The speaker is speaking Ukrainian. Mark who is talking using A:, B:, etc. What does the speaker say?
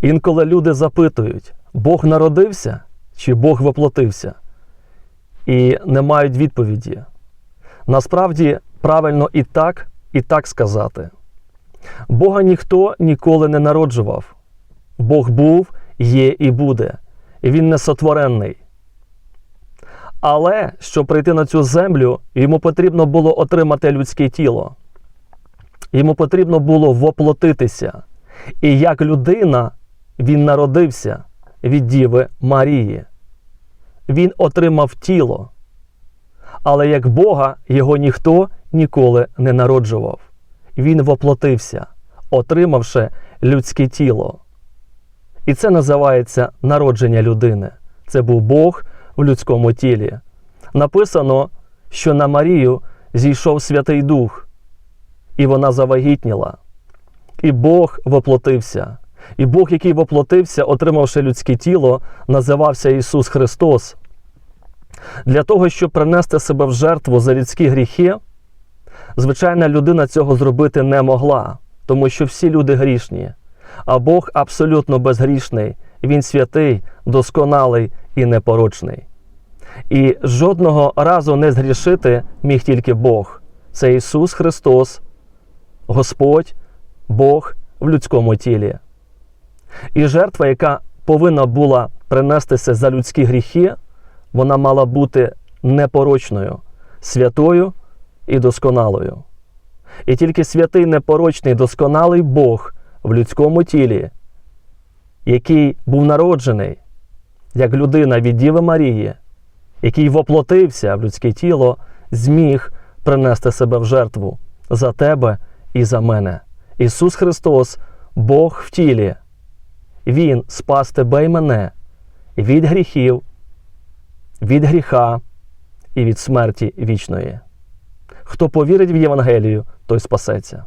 A: Інколи люди запитують, Бог народився чи Бог воплотився? І не мають відповіді. Насправді правильно і так, і так сказати. Бога ніхто ніколи не народжував. Бог був, є і буде. І Він не сотворений. Але щоб прийти на цю землю, йому потрібно було отримати людське тіло. Йому потрібно було воплотитися. І як людина він народився від Діви Марії. Він отримав тіло. Але як Бога його ніхто ніколи не народжував. Він воплотився, отримавши людське тіло. І це називається народження людини. Це був Бог в людському тілі. Написано, що на Марію зійшов Святий Дух, і вона завагітніла. І Бог воплотився. І Бог, який воплотився, отримавши людське тіло, називався Ісус Христос. Для того, щоб принести себе в жертву за людські гріхи, звичайна людина цього зробити не могла, тому що всі люди грішні. А Бог абсолютно безгрішний, Він святий, досконалий і непорочний. І жодного разу не згрішити міг тільки Бог. Це Ісус Христос, Господь, Бог в людському тілі. І жертва, яка повинна була принестися за людські гріхи, вона мала бути непорочною, святою і досконалою. І тільки святий, непорочний, досконалий Бог в людському тілі, який був народжений як людина від Діви Марії, який воплотився в людське тіло, зміг принести себе в жертву за тебе і за мене. Ісус Христос, Бог в тілі. Він спас тебе й мене від гріхів, від гріха і від смерті вічної. Хто повірить в Євангелію, той спасеться.